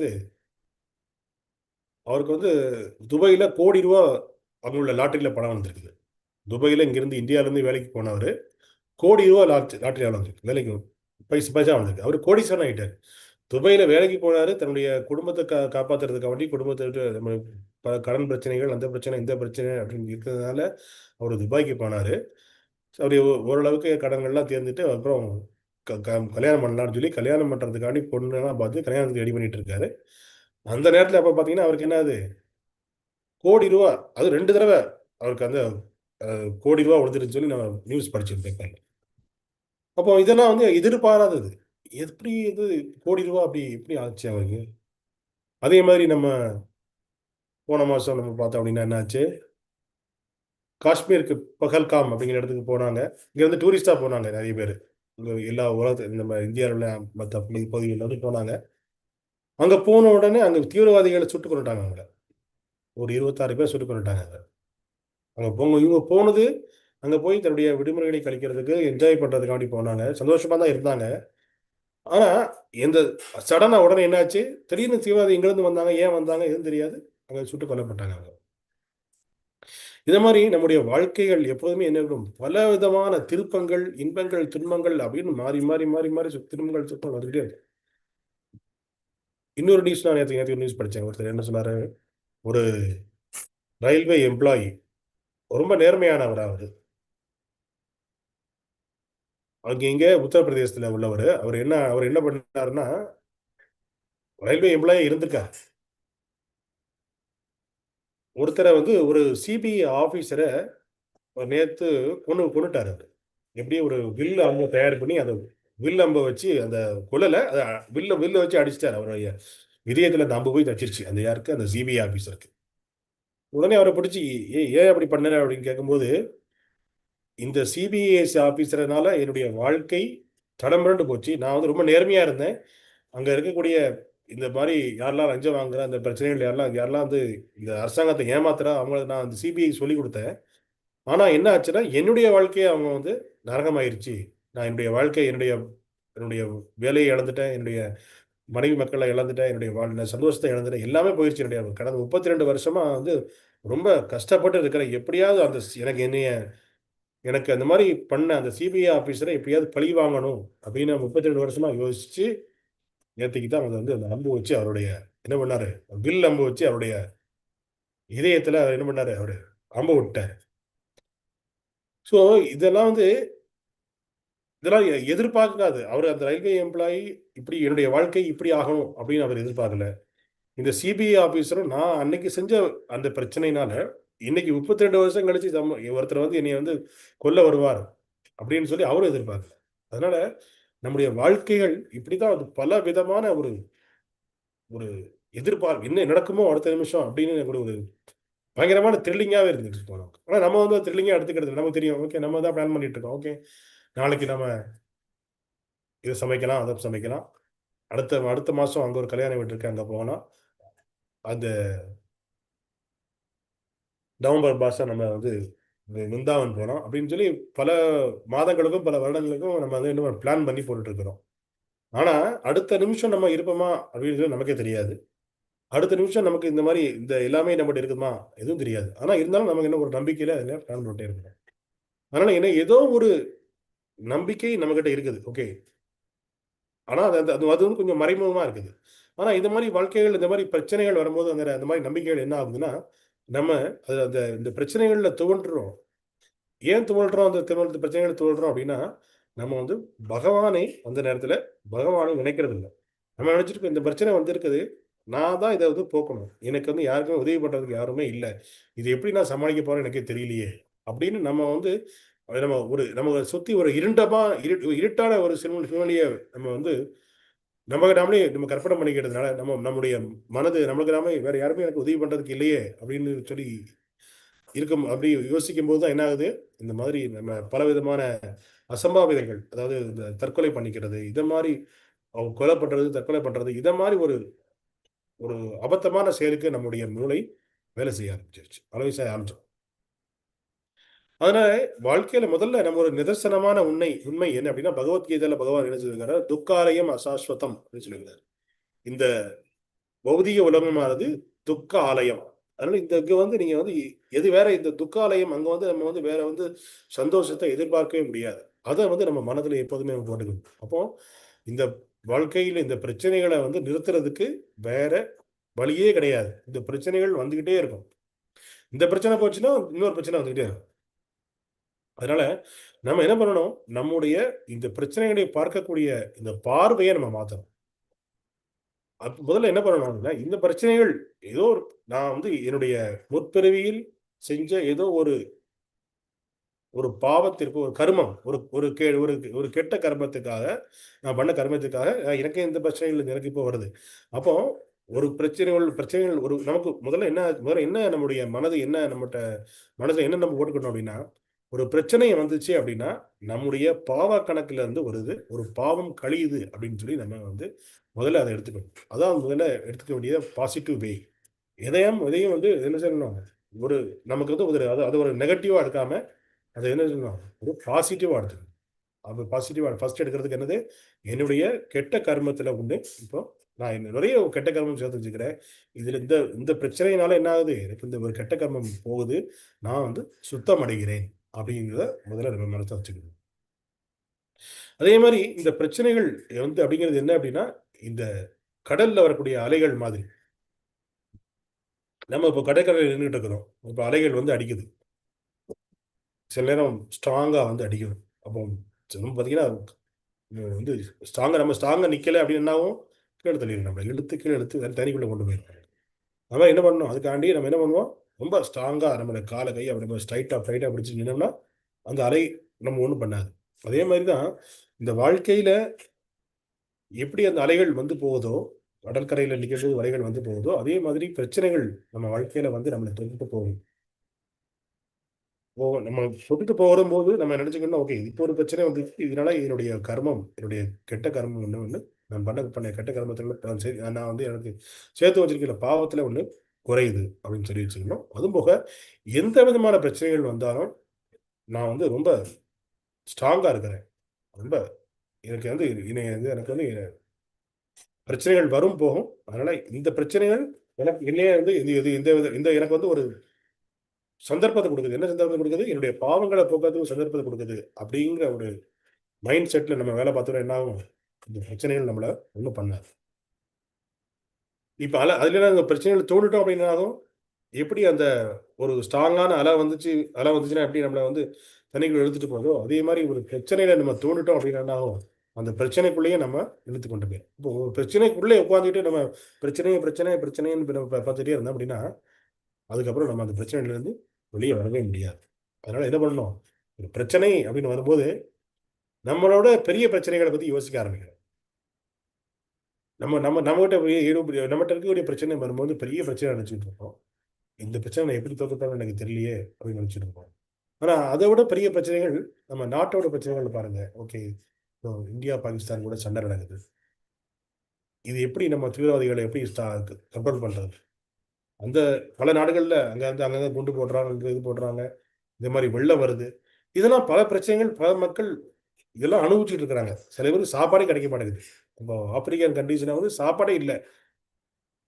என்னது அவருக்கு வந்து துபாயில் கோடி ரூபா அவங்களோட லாட்டரியில் பணம் வந்திருக்குது. துபாயில் இங்கேருந்து இந்தியாவிலேருந்து வேலைக்கு போனவர் கோடி ரூபா லாட்ரி லாட்டரியால் வந்திருக்கு. வேலைக்கு பைசா பைசா வந்திருக்கு. அவர் கோடீஸ்வரன் ஆகிட்டார் துபாயில் வேலைக்கு போனார் தன்னுடைய குடும்பத்தை கா காப்பாற்றுறதுக்காக வேண்டி குடும்பத்தை பல நம்ம கடன் பிரச்சனைகள் அந்த பிரச்சனை இந்த பிரச்சனை அப்படின்னு இருக்கிறதுனால அவர் துபாய்க்கு போனார். அவர் ஓ- ஓரளவுக்கு கடன்கள்லாம் தேர்ந்துட்டு அப்புறம் கல்யாணம் பண்ணலாம்னு சொல்லி கல்யாணம் பண்ணுறதுக்காண்டி பொண்ணுலாம் பார்த்து கல்யாணத்துக்கு ரெடி பண்ணிட்டு இருக்காரு அந்த நேரத்தில் அப்போ பார்த்தீங்கன்னா அவருக்கு என்னது? கோடி ரூபா அது ரெண்டு தடவை அவருக்கு அந்த கோடி ரூபா விழுந்துருன்னு சொல்லி நான் நியூஸ் படிச்சிருந்தேன் பேப்பரில் அப்போ இதெல்லாம் வந்து எதிர்பாராதது. எப்படி இது கோடி ரூபா அப்படி எப்படி ஆச்சு அவருக்கு? அதே மாதிரி நம்ம போன மாதம் நம்ம பார்த்தோம் அப்படின்னா என்னாச்சு? காஷ்மீருக்கு பகல்காம் அப்படிங்கிற இடத்துக்கு போனாங்க. இங்கே வந்து டூரிஸ்டாக போனாங்க நிறைய பேர். எல்லா உலகத்து நம்ம இந்தியாவில் உள்ள மற்ற பகுதிகளில் வந்து போனாங்க. அங்கே போன உடனே அங்கே தீவிரவாதிகளை சுட்டு கொண்டுட்டாங்க அவங்க ஒரு இருபத்தாறு பேர் சுட்டு கொண்டுட்டாங்க அங்கே. அங்கே போங்க இவங்க போனது அங்கே போய் தன்னுடைய விடுமுறைகளை கழிக்கிறதுக்கு என்ஜாய் பண்ணுறதுக்காண்டி போனாங்க. சந்தோஷமாக தான் இருந்தாங்க. ஆனால் எந்த சடனாக உடனே என்னாச்சு? திடீர்னு தீவிரவாதி எங்கேருந்து வந்தாங்க ஏன் வந்தாங்க எதுவும் தெரியாது. அங்கே சுட்டு கொல்லப்பட்டாங்க அவங்க இதை மாதிரி நம்முடைய வாழ்க்கைகள் எப்போதுமே என்ன பல விதமான திருப்பங்கள் இன்பங்கள் துன்பங்கள் அப்படின்னு மாறி மாறி மாறி மாறி சு- திரும்பங்கள் திருப்பங்கள் வந்துகிட்டே இருக்கு. இன்னொரு நியூஸ் நான் நேற்று நேற்று நியூஸ் படித்தேன் ஒருத்தர் என்ன சொன்னாரு? ஒரு ரயில்வே எம்ப்ளாயி ரொம்ப நேர்மையானவர் அவர். அங்கே இங்கே உத்தரப்பிரதேசத்தில் உள்ளவர். அவர் என்ன அவர் என்ன பண்ணாருன்னா ரயில்வே எம்ப்ளாயி இருந்திருக்கார். ஒருத்தரை வந்து ஒரு சிபிஐ ஆஃபீஸரை நேற்று கொண்டு கொண்டுட்டார் அவர். எப்படி ஒரு வில் அம்பை தயார் பண்ணி அந்த வில் அம்பை வச்சு அந்த குழலை அதை வில்ல வில்ல வச்சு அடிச்சிட்டார் அவருடைய இதயத்தில் அந்த அம்பு போய் தச்சிருச்சு அந்த யாருக்கு? அந்த சிபிஐ ஆஃபீஸருக்கு உடனே அவரை பிடிச்சி ஏ ஏன் அப்படி பண்ணல அப்படின்னு கேட்கும்போது இந்த சிபிஐஎஸ் ஆஃபீஸர்னால என்னுடைய வாழ்க்கை தடம்புரண்டு போச்சு. நான் வந்து ரொம்ப நேர்மையாக இருந்தேன். அங்கே இருக்கக்கூடிய இந்த மாதிரி யாரெல்லாம் லஞ்சம் வாங்குற அந்த பிரச்சனைகள் யாரெல்லாம் யாரெல்லாம் வந்து இந்த அரசாங்கத்தை ஏமாத்துறா அவங்களுக்கு நான் அந்த சிபிஐ சொல்லி கொடுத்தேன். ஆனால் என்ன ஆச்சுன்னா என்னுடைய வாழ்க்கையை அவங்க வந்து நரகமாயிருச்சு. நான் என்னுடைய வாழ்க்கை என்னுடைய என்னுடைய வேலையை இழந்துட்டேன் என்னுடைய மனைவி மக்களை இழந்துட்டேன் என்னுடைய வாழ் சந்தோஷத்தை இழந்துட்டேன் எல்லாமே போயிடுச்சு என்னுடைய கடந்த முப்பத்தி ரெண்டு வருஷமாக வந்து ரொம்ப கஷ்டப்பட்டு இருக்கிறேன். எப்படியாவது அந்த எனக்கு என்னைய எனக்கு அந்த மாதிரி பண்ண அந்த சிபிஐ ஆஃபீஸரை எப்படியாவது பழி வாங்கணும் அப்படின்னு முப்பத்தி ரெண்டு வருஷமாக யோசிச்சு நேற்றுக்கு தான் அவர் வந்து அந்த அம்பு வச்சு அவருடைய என்ன பண்ணாரு? வில் அம்பு வச்சு அவருடைய இதயத்தில் அவர் என்ன பண்ணாரு? அவரு அம்பு விட்டார். ஸோ இதெல்லாம் வந்து இதெல்லாம் எ- எதிர்பார்க்காது. அவர் அந்த ரயில்வே எம்ப்ளாயி இப்படி என்னுடைய வாழ்க்கை இப்படி ஆகணும் அப்படின்னு அவர் எதிர்பார்க்கல. இந்த சிபிஐ ஆஃபீஸரும் நான் அன்னைக்கு செஞ்ச அந்த பிரச்சனைனால இன்னைக்கு முப்பத்தி ரெண்டு வருஷம் கழிச்சு ஒருத்தர் வந்து என்னை வந்து கொல்ல வருவார் அப்படின்னு சொல்லி அவரும் எதிர்பார்க்கல. அதனால நம்முடைய வாழ்க்கைகள் இப்படிதான் அது பல விதமான ஒரு ஒரு எதிர்பார்ப்பு என்ன நடக்குமோ அடுத்த நிமிஷம் அப்படின்னு எனக்கு ஒரு பயங்கரமான த்ரில்லிங்காகவே இருந்துட்டு போனோம் ஆனால் நம்ம வந்து த்ரில்லிங்காக எடுத்துக்கிறது நமக்கு தெரியும். ஓகே நம்ம தான் பிளான் பண்ணிட்டு இருக்கோம். ஓகே நாளைக்கு நம்ம இதை சமைக்கலாம் அதை சமைக்கலாம். அடுத்த அடுத்த மாதம் அங்கே ஒரு கல்யாணம் வீட்டு இருக்கு அங்கே போகலாம் அந்த நவம்பர் மாதம் நம்ம வந்து விருந்தாவன் போகிறோம் அப்படின்னு சொல்லி பல மாதங்களுக்கும் பல வருடங்களுக்கும் நம்ம வந்து இன்னும் பிளான் பண்ணி போட்டுட்டு இருக்கிறோம் ஆனால் அடுத்த நிமிஷம் நம்ம இருப்போமா அப்படின்னு சொல்லி நமக்கே தெரியாது. அடுத்த நிமிஷம் நமக்கு இந்த மாதிரி இந்த எல்லாமே நம்மகிட்ட இருக்குமா? எதுவும் தெரியாது. ஆனால் இருந்தாலும் நமக்கு என்ன ஒரு நம்பிக்கையில் அதில் பிளான் பண்ணிட்டே இருக்கிறோம் அதனால் என்ன ஏதோ ஒரு நம்பிக்கை நம்மக்கிட்ட இருக்குது. ஓகே ஆனால் அது அது- அது அது வந்து கொஞ்சம் மறைமுகமாக இருக்குது. ஆனால் இந்த மாதிரி வாழ்க்கைகள் இந்த மாதிரி பிரச்சனைகள் வரும்போது அந்த அந்த மாதிரி நம்பிக்கைகள் என்ன ஆகுதுன்னா நம்ம அது அந்த இந்த பிரச்சனைகளில் துவண்டுறோம். ஏன் துவழ்றோம் அந்த திருமணத்து பிரச்சனைகளை துவழ்றோம் அப்படின்னா நம்ம வந்து பகவானை அந்த நேரத்தில் பகவானை நினைக்கிறது இல்லை நம்ம நினைச்சிருக்கோம் இந்த பிரச்சனை வந்திருக்குது. நான் தான் இதை வந்து போக்கணும். எனக்கு வந்து யாருக்குமே உதவி பண்ணுறதுக்கு யாருமே இல்லை. இது எப்படி நான் சமாளிக்க போகிறேன் எனக்கே தெரியலையே. அப்படின்னு நம்ம வந்து நம்ம ஒரு நம்ம சுற்றி ஒரு இருண்டமாக இரு இருட்டான ஒரு சூழ்நிலையை நம்ம வந்து நமக்கு நாமளே நம்ம கற்பனை பண்ணிக்கிறதுனால நம்ம நம்முடைய மனது நம்மளுக்கு நாமே வேற யாருமே எனக்கு உதவி பண்றதுக்கு இல்லையே அப்படின்னு சொல்லி இருக்கும். அப்படி யோசிக்கும் போது தான் என்ன ஆகுது இந்த மாதிரி நம்ம பல விதமான அசம்பாவிதங்கள் அதாவது இந்த தற்கொலை பண்ணிக்கிறது இதை மாதிரி அவங்க கொலை பண்றது தற்கொலை பண்றது இதை மாதிரி ஒரு ஒரு அபத்தமான செயலுக்கு நம்முடைய மூளை வேலை செய்ய ஆரம்பிச்சிருச்சு. அளவு செய்ய ஆரம்பிச்சோம் அதனால வாழ்க்கையில முதல்ல நம்ம ஒரு நிதர்சனமான உண்மை உண்மை என்ன அப்படின்னா பகவத்கீதையில பகவான் என்ன சொல்லியிருக்காரு துக்காலயம் அசாஸ்வதம் அப்படின்னு சொல்லியிருக்காரு இந்த பௌதிக உலகமானது துக்க ஆலயம் அதனால இந்த இங்க வந்து நீங்க வந்து எது வேற இந்த துக்காலயம் அங்க வந்து நம்ம வந்து வேற வந்து சந்தோஷத்தை எதிர்பார்க்கவே முடியாது. அதை வந்து நம்ம மனதில் எப்போதுமே போட்டுக்கணும். அப்போ இந்த வாழ்க்கையில் இந்த பிரச்சனைகளை வந்து நிறுத்துறதுக்கு வேற வழியே கிடையாது. இந்த பிரச்சனைகள் வந்துகிட்டே இருக்கும். இந்த பிரச்சனை போச்சுன்னா இன்னொரு பிரச்சனை வந்துகிட்டே இருக்கும். அதனால நம்ம என்ன பண்ணணும்? நம்முடைய இந்த பிரச்சனைகளை பார்க்கக்கூடிய இந்த பார்வையை நம்ம மாத்தணும். அப்ப முதல்ல என்ன பண்ணணும்னா இந்த பிரச்சனைகள் ஏதோ ஒரு நான் வந்து என்னுடைய முற்பிறவியில் செஞ்ச ஏதோ ஒரு ஒரு பாவத்திற்கு ஒரு கர்மம் ஒரு ஒரு கே ஒரு ஒரு கெட்ட கர்மத்துக்காக நான் பண்ண கர்மத்துக்காக எனக்கு இந்த பிரச்சனைகள் எனக்கு இப்போ வருது. அப்போ ஒரு பிரச்சனைகள் பிரச்சனைகள் ஒரு நமக்கு முதல்ல என்ன முதல்ல என்ன நம்முடைய மனது என்ன நம்மகிட்ட மனதில் என்ன நம்ம போட்டுக்கணும் அப்படின்னா ஒரு பிரச்சனை வந்துச்சு அப்படின்னா நம்முடைய பாவ கணக்குல இருந்து வருது ஒரு பாவம் கழியுது அப்படின்னு சொல்லி நம்ம வந்து முதல்ல அதை எடுத்துக்கணும். அதான் முதல்ல எடுத்துக்க வேண்டிய பாசிட்டிவ் வே எதையும் எதையும் வந்து என்ன சொல்லணும் ஒரு நமக்கு வந்து ஒரு அது அது ஒரு நெகட்டிவா எடுக்காம அதை என்ன சொல்லணும் ஒரு பாசிட்டிவா எடுத்துக்கணும். அப்போ பாசிட்டிவா ஃபர்ஸ்ட் எடுக்கிறதுக்கு என்னது? என்னுடைய கெட்ட கர்மத்துல உண்டு. இப்போ நான் என்ன- நிறைய கெட்ட கர்மம் சேர்த்து வச்சுக்கிறேன். இதுல இந்த இந்த பிரச்சனையினால என்ன ஆகுது? எனக்கு இந்த ஒரு கெட்ட கர்மம் போகுது. நான் வந்து சுத்தம் அடைகிறேன். அப்படிங்கிறத முதல்ல நம்ம மனசை வச்சுக்கணும். அதே மாதிரி இந்த பிரச்சனைகள் வந்து அப்படிங்கிறது என்ன அப்படின்னா இந்த கடல்ல வரக்கூடிய அலைகள் மாதிரி. நம்ம இப்போ கடற்கரையில் நின்றுட்டு இருக்கிறோம். இப்போ அலைகள் வந்து அடிக்குது. சில நேரம் ஸ்ட்ராங்காக வந்து அடிக்கணும் அப்போ நம்ம பார்த்தீங்கன்னா வந்து ஸ்ட்ராங்காக நம்ம ஸ்ட்ராங்கா நிற்கலை அப்படின்னாவும் கீழே தள்ளிடும் நம்ம இழுத்து கீழே இழுத்து தனிக்குள்ளே கொண்டு போயிடும் நம்ம என்ன பண்ணணும்? அதுக்காண்டி நம்ம என்ன பண்ணுவோம்? ரொம்ப ஸ்ட்ராங்காக நம்மளோட காலை கை அப்படி நம்ம ஸ்ட்ரைட்டாக ஃப்ரைட்டாக பிடிச்சி நின்னோம்னா அந்த அலை நம்ம ஒன்றும் பண்ணாது. அதே மாதிரி தான் இந்த வாழ்க்கையில் எப்படி அந்த அலைகள் வந்து போகுதோ கடற்கரையில் நிற்கிறது அலைகள் வந்து போகுதோ அதே மாதிரி பிரச்சனைகள் நம்ம வாழ்க்கையில் வந்து நம்மளை தொட்டுட்டு போகும். போ நம்ம தொட்டுட்டு போகும்போது நம்ம நினச்சிக்கணும் ஓகே இப்போ ஒரு பிரச்சனை வந்து இதனால என்னுடைய கர்மம் என்னுடைய கெட்ட கர்மம் ஒன்று ஒன்று நான் பண்ண பண்ண கெட்ட கர்மத்தில் நான் சரி நான் வந்து எனக்கு சேர்த்து வச்சிருக்கிற பாவத்தில் ஒன்று குறையுது அப்படின்னு சொல்லி வச்சுக்கணும் அதுவும் போக எந்த விதமான பிரச்சனைகள் வந்தாலும் நான் வந்து ரொம்ப ஸ்ட்ராங்காக இருக்கிறேன். ரொம்ப எனக்கு வந்து இனி வந்து எனக்கு வந்து பிரச்சனைகள் வரும் போகும். அதனால இந்த பிரச்சனைகள் எனக்கு என்னையே வந்து இது இது இந்த வித- இந்த எனக்கு வந்து ஒரு சந்தர்ப்பத்தை கொடுக்குது. என்ன சந்தர்ப்பத்தை கொடுக்குது? என்னுடைய பாவங்களை போக்குறதுக்கு சந்தர்ப்பத்தை கொடுக்குது அப்படிங்கிற ஒரு மைண்ட் செட்டில் நம்ம வேலை பார்த்தோம்னா என்ன ஆகும்? இந்த பிரச்சனைகள் நம்மளை ஒன்றும் பண்ணாது. இப்போ அலை அதுல அந்த பிரச்சனைகள் தோண்டுட்டோம் அப்படின்னா எப்படி அந்த ஒரு ஸ்ட்ராங்கான அலை வந்துச்சு அலை வந்துச்சுன்னா எப்படி நம்மளை வந்து தண்ணிக்குள்ள இழுத்துட்டு போதோ அதே மாதிரி ஒரு பிரச்சனையில நம்ம தோண்டுட்டோம் அப்படின்னா என்ன ஆகும் அந்த பிரச்சனைக்குள்ளேயே நம்ம இழுத்து கொண்டு போயிடும் இப்போ ஒரு பிரச்சனைக்குள்ளே உட்காந்துட்டு நம்ம பிரச்சனையை பிரச்சனை பிரச்சனைன்னு நம்ம பார்த்துட்டே இருந்தோம் அப்படின்னா அதுக்கப்புறம் நம்ம அந்த பிரச்சனையிலேருந்து வெளியே வரவே முடியாது. அதனால என்ன பண்ணணும்? ஒரு பிரச்சனை அப்படின்னு வரும்போது நம்மளோட பெரிய பிரச்சனைகளை பற்றி யோசிக்க ஆரம்பிக்கிறோம் நம்ம நம்ம நம்மகிட்ட போய் நம்மகிட்ட இருக்கக்கூடிய பிரச்சனை வரும்போது பெரிய பிரச்சனை நினச்சிட்டு இருக்கோம் இந்த பிரச்சனை நான் எப்படி தோக்கத்தாலும் எனக்கு தெரியலையே அப்படின்னு நினச்சிட்டு இருக்கோம் ஆனால் அதை விட பெரிய பிரச்சனைகள் நம்ம நாட்டோட பிரச்சனைகள் பாருங்க. ஓகே இப்போ இந்தியா பாகிஸ்தான் கூட சண்டை நடக்குது. இது எப்படி நம்ம தீவிரவாதிகளை எப்படி கண்ட்ரோல் பண்ணுறது அந்த பல நாடுகளில் அங்கே வந்து அங்கங்கே குண்டு போடுறாங்க இங்க இது போடுறாங்க. இந்த மாதிரி வெள்ளம் வருது. இதெல்லாம் பல பிரச்சனைகள் பல மக்கள் இதெல்லாம் அனுபவிச்சுட்டு இருக்கிறாங்க. சில பேருக்கு சாப்பாடே கிடைக்க மாட்டேங்குது. இப்போ ஆப்பிரிக்கன் கண்ட்ரீஸ்ல வந்து சாப்பாடே இல்லை.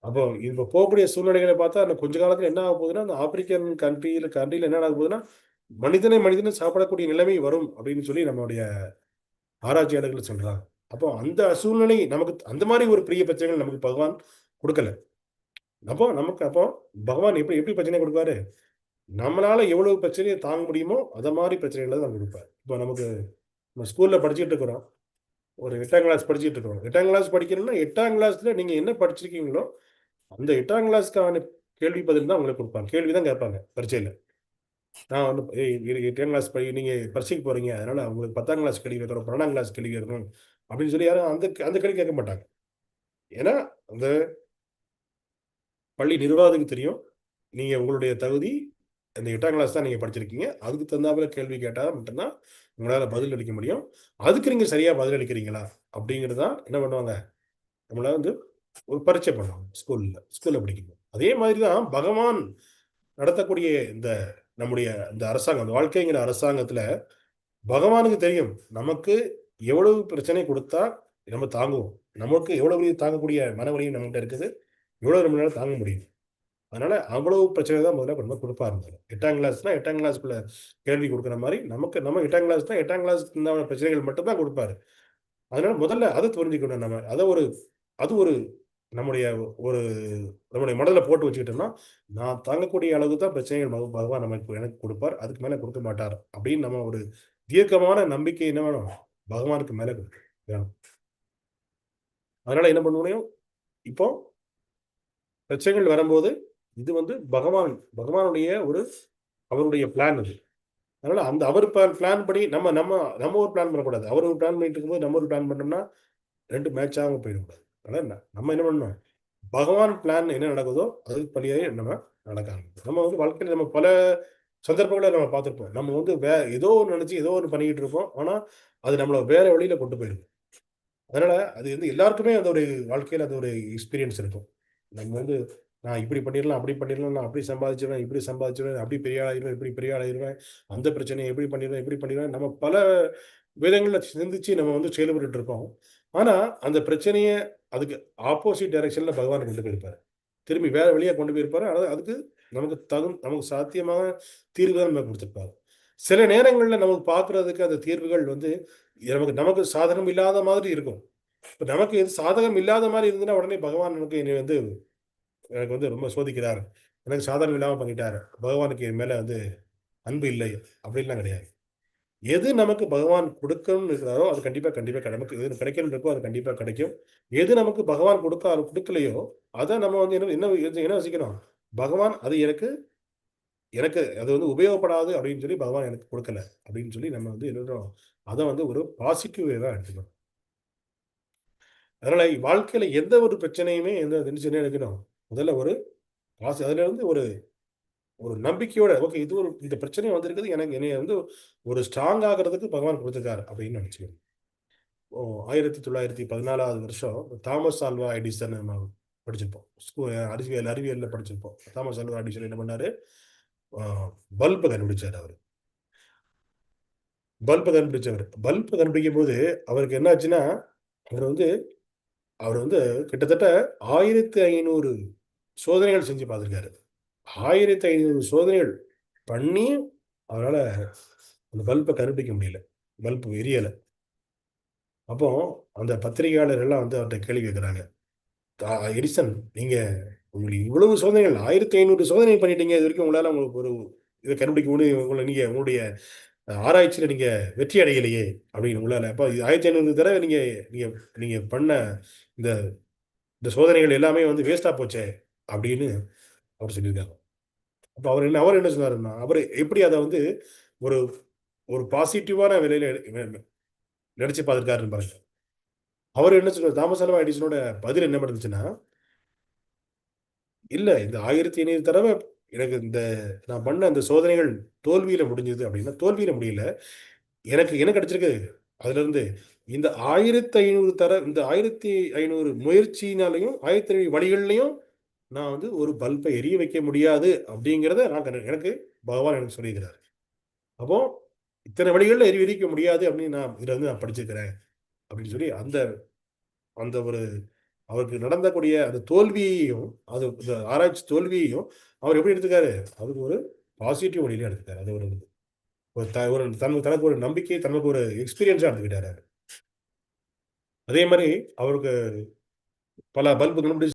அப்போ இப்போ போகக்கூடிய சூழ்நிலைகளை பார்த்தா அந்த கொஞ்ச காலத்துல என்ன ஆக போகுதுன்னா அந்த ஆப்பிரிக்கன் கண்ட்ரியில கண்ட்ரியில என்ன ஆக போகுதுன்னா மனிதனை மனிதனை சாப்பிடக்கூடிய நிலைமை வரும் அப்படின்னு சொல்லி நம்மளுடைய ஆராய்ச்சியாளர்கள் சொல்றாங்க. அப்போ அந்த சூழ்நிலை நமக்கு அந்த மாதிரி ஒரு பெரிய பிரச்சனைகள் நமக்கு பகவான் கொடுக்கல. அப்போ நமக்கு அப்போ பகவான் எப்படி எப்படி பிரச்சனை கொடுப்பாரு? நம்மளால எவ்வளவு பிரச்சனையை தாங்க முடியுமோ அதை மாதிரி பிரச்சனைகளை தான் கொடுப்பாரு. இப்போ நமக்கு நம்ம ஸ்கூல்ல படிச்சுட்டு இருக்கிறோம். ஒரு எட்டாம் கிளாஸ் படிச்சுட்டு இருக்கணும் எட்டாம் கிளாஸ் படிக்கணும்னா எட்டாம் கிளாஸ்ல நீங்க என்ன படிச்சிருக்கீங்களோ அந்த எட்டாம் கிளாஸ்க்கான கேள்வி பதில் தான் உங்களுக்கு கொடுப்பாங்க. கேள்வி தான் கேட்பாங்க பரீட்சையில நான் வந்து எட்டாம் கிளாஸ் படி நீங்க பரீட்சைக்கு போறீங்க. அதனால உங்களுக்கு பத்தாம் கிளாஸ் கேள்வி கேட்கணும் பன்னெண்டாம் கிளாஸ் கேள்வி கேட்கணும் அப்படின்னு சொல்லி யாரும் அந்த அந்த கேள்வி கேட்க மாட்டாங்க. ஏன்னா அந்த பள்ளி நிர்வாகத்துக்கு தெரியும். நீங்க உங்களுடைய தகுதி இந்த எட்டாம் கிளாஸ் தான் நீங்க படிச்சிருக்கீங்க. அதுக்கு தகுந்தாப்புல கேள்வி கேட்டால் மட்டும்தான் உங்களால பதில் அளிக்க முடியும். அதுக்கு நீங்க சரியா பதில் அளிக்கிறீங்களா? அப்படிங்கிறது தான் என்ன பண்ணுவாங்க? நம்மளால் வந்து ஒரு பரீட்சை பண்ணுவாங்க ஸ்கூல்ல ஸ்கூல்ல படிக்கணும் அதே மாதிரி தான் பகவான் நடத்தக்கூடிய இந்த நம்முடைய இந்த அரசாங்கம் அந்த வாழ்க்கைங்கிற அரசாங்கத்துல பகவானுக்கு தெரியும். நமக்கு எவ்வளவு பிரச்சனை கொடுத்தா நம்ம தாங்குவோம். நமக்கு எவ்வளவு பெரிய தாங்கக்கூடிய மனவழியும் நம்மகிட்ட இருக்குது. எவ்வளோ நம்மளால தாங்க முடியும். அதனால அவ்வளவு பிரச்சனை தான் முதல்ல நம்ம கொடுப்பா இருந்தாரு. எட்டாம் கிளாஸ்னா எட்டாம் கிளாஸ்க்குள்ள கேள்வி கொடுக்குற மாதிரி நமக்கு நம்ம எட்டாம் கிளாஸ் தான் எட்டாம் கிளாஸ்க்கு உண்டான பிரச்சனைகள் மட்டும்தான் கொடுப்பாரு. அதனால முதல்ல அதை தெரிஞ்சுக்கணும் நம்ம. அதை ஒரு அது ஒரு நம்முடைய ஒரு நம்முடைய மனதில் போட்டு வச்சுக்கிட்டோம்னா நான் தாங்கக்கூடிய அளவுக்கு தான் பிரச்சனைகள் பகவான் நமக்கு எனக்கு கொடுப்பார். அதுக்கு மேலே கொடுக்க மாட்டார். அப்படின்னு நம்ம ஒரு தீர்க்கமான நம்பிக்கை என்ன வேணும்? பகவானுக்கு மேலே வேணும். அதனால என்ன பண்ண முடியும் இப்போ பிரச்சனைகள் வரும்போது இது வந்து பகவான் பகவானுடைய ஒரு அவருடைய பிளான் அது. அதனால அந்த அவர் பிளான் படி நம்ம நம்ம நம்ம ஒரு பிளான் பண்ணக்கூடாது. அவர் ஒரு பிளான் பண்ணிட்டு இருக்கும்போது நம்ம ஒரு பிளான் பண்ணோம்னா ரெண்டு மேட்ச் ஆகாம போயிடக்கூடாது. அதனால என்ன- நம்ம என்ன பண்ணணும் பகவான் பிளான் என்ன நடக்குதோ அதுக்கு படியே நம்ம நடக்காங்க நம்ம வந்து வாழ்க்கையில் நம்ம பல சந்தர்ப்பங்களை நம்ம பார்த்துருப்போம். நம்ம வந்து வே ஏதோ ஒன்று நினச்சி ஏதோ ஒன்று பண்ணிக்கிட்டு இருப்போம். ஆனால் அது நம்மளை வேற வழியில கொண்டு போயிடும். அதனால அது வந்து எல்லாருக்குமே அந்த ஒரு வாழ்க்கையில் அது ஒரு எக்ஸ்பீரியன்ஸ் இருக்கும். நம்ம வந்து நான் இப்படி பண்ணிடலாம் அப்படி பண்ணிடலாம் நான் அப்படி சம்பாதிச்சிடுவேன் இப்படி சம்பாதிச்சிருவேன் அப்படி பெரிய ஆளாயிருவேன் இப்படி பெரிய ஆளாயிருவேன் அந்த பிரச்சனையை எப்படி பண்ணிடுவேன் இப்படி பண்ணிடுவேன் நம்ம பல விதங்களில் சிந்திச்சு நம்ம வந்து செயல்பட்டு இருப்போம் ஆனால் அந்த பிரச்சனையை அதுக்கு ஆப்போசிட் டைரக்ஷனில் பகவான் கொண்டு போயிருப்பார். திரும்பி வேற வழியாக கொண்டு போயிருப்பாரு. ஆனால் அதுக்கு நமக்கு தகும் நமக்கு சாத்தியமான தீர்வு தான் நம்ம கொடுத்துருப்பாரு. சில நேரங்களில் நமக்கு பார்க்குறதுக்கு அந்த தீர்வுகள் வந்து நமக்கு நமக்கு சாதகம் இல்லாத மாதிரி இருக்கும். இப்போ நமக்கு எது சாதகம் இல்லாத மாதிரி இருந்ததுன்னா உடனே பகவான் நமக்கு என்னை வந்து எனக்கு வந்து ரொம்ப சோதிக்கிறார். எனக்கு சாதகம் இல்லாமல் பண்ணிட்டார். பகவானுக்கு என் மேலே வந்து அன்பு இல்லை. அப்படின்லாம் கிடையாது. எது நமக்கு பகவான் கொடுக்கணும்னு இருக்கிறாரோ அது கண்டிப்பாக கண்டிப்பாக நமக்கு எது கிடைக்கணும் இருக்கோ அது கண்டிப்பாக கிடைக்கும். எது நமக்கு பகவான் கொடுக்க கொடுக்கலையோ அதை நம்ம வந்து என்ன என்ன என்ன யோசிக்கணும்? பகவான் அது எனக்கு எனக்கு அது வந்து உபயோகப்படாது அப்படின்னு சொல்லி பகவான் எனக்கு கொடுக்கல அப்படின்னு சொல்லி நம்ம வந்து எழுதுறோம் அதை வந்து ஒரு பாசிட்டிவ் வேவாக எடுத்துக்கணும். அதனால வாழ்க்கையில எந்த ஒரு பிரச்சனையுமே எந்த டென்ஷனே எடுக்கணும். முதல்ல ஒரு பாசி அதுல இருந்து ஒரு ஒரு நம்பிக்கையோட ஓகே இது ஒரு இந்த பிரச்சனையும் வந்திருக்குது எனக்கு என்னைய வந்து ஒரு ஸ்ட்ராங் ஆகிறதுக்கு பகவான் கொடுத்துருக்காரு அப்படின்னு நினைச்சுக்கணும். ஓ ஆயிரத்தி தொள்ளாயிரத்தி பதினாலாவது வருஷம் தாமஸ் ஆல்வா எடிசன் நம்ம படிச்சிருப்போம். ஸ்கூல் அறிவியல் அறிவியல்ல படிச்சிருப்போம். தாமஸ் ஆல்வா எடிசன் என்ன பண்ணாரு? பல்பை கண்டுபிடிச்சார் அவர். பல்பை கண்டுபிடிச்சவர். பல்பை கண்டுபிடிக்கும் போது அவருக்கு என்ன ஆச்சுன்னா அவர் வந்து அவர் வந்து கிட்டத்தட்ட ஆயிரத்தி ஐநூறு சோதனைகள் செஞ்சு பார்த்துருக்காரு. ஆயிரத்தி ஐநூறு சோதனைகள் பண்ணி அவரால் அந்த பல்பை கண்டுபிடிக்க முடியல. பல்பு எரியலை. அப்போ அந்த பத்திரிகையாளர் எல்லாம் வந்து அவர்கிட்ட கேள்வி கேட்குறாங்க எடிசன் நீங்கள் உங்களுக்கு இவ்வளவு சோதனைகள் ஆயிரத்தி ஐநூறு சோதனை பண்ணிட்டீங்க. இது வரைக்கும் உங்களால் உங்களுக்கு ஒரு இதை கண்டுபிடிக்க முடியும். உங்களை நீங்கள் உங்களுடைய ஆராய்ச்சியில் நீங்கள் வெற்றி அடையலையே அப்படின்னு உங்களால். அப்போ இது ஆயிரத்தி ஐநூறு தடவை நீங்கள் நீங்கள் நீங்கள் பண்ண இந்த இந்த சோதனைகள் எல்லாமே வந்து வேஸ்ட்டாக போச்சே. அப்படின்னு அவர் சொல்லியிருக்காங்க அப்போ அவர் என்ன அவர் என்ன சொன்னாருன்னா அவர் எப்படி அதை வந்து ஒரு ஒரு பாசிட்டிவான விலையில நினைச்சு பார்த்துருக்காருன்னு பாருங்க. அவர் என்ன சொன்னார் தாமஸ் அல்வா எடிசனோட பதில் என்ன பண்ணுச்சுன்னா இல்லை இந்த ஆயிரத்தி ஐநூறு தடவை எனக்கு இந்த நான் பண்ண அந்த சோதனைகள் தோல்வியில முடிஞ்சது அப்படின்னா தோல்வியில முடியல. எனக்கு என்ன கிடைச்சிருக்கு? அதுல இருந்து இந்த ஆயிரத்தி ஐநூறு தர இந்த ஆயிரத்தி ஐநூறு முயற்சினாலையும் ஆயிரத்தி ஐநூறு வழிகள்லையும் நான் வந்து ஒரு பல்பை எரிய வைக்க முடியாது அப்படிங்கிறத நான் எனக்கு பகவான் எனக்கு சொல்லியிருக்கிறார். அப்போ இத்தனை வழிகளில் எரி எரிக்க முடியாது அப்படின்னு நான் இதை வந்து நான் படிச்சிருக்கிறேன் அப்படின்னு சொல்லி அந்த அந்த ஒரு அவருக்கு நடந்தக்கூடிய அந்த தோல்வியையும் அது இந்த ஆராய்ச்சி தோல்வியையும் அவர் எப்படி எடுத்துக்காரு? அதுக்கு ஒரு பாசிட்டிவ் வழியில எடுத்துக்காரு அது ஒரு ஒரு த ஒரு தனக்கு தனக்கு ஒரு நம்பிக்கை தனக்கு ஒரு எக்ஸ்பீரியன்ஸாக எடுத்துக்கிட்டாரு. அதே மாதிரி அவருக்கு பல பல்பு கண்டுபிடிச்சு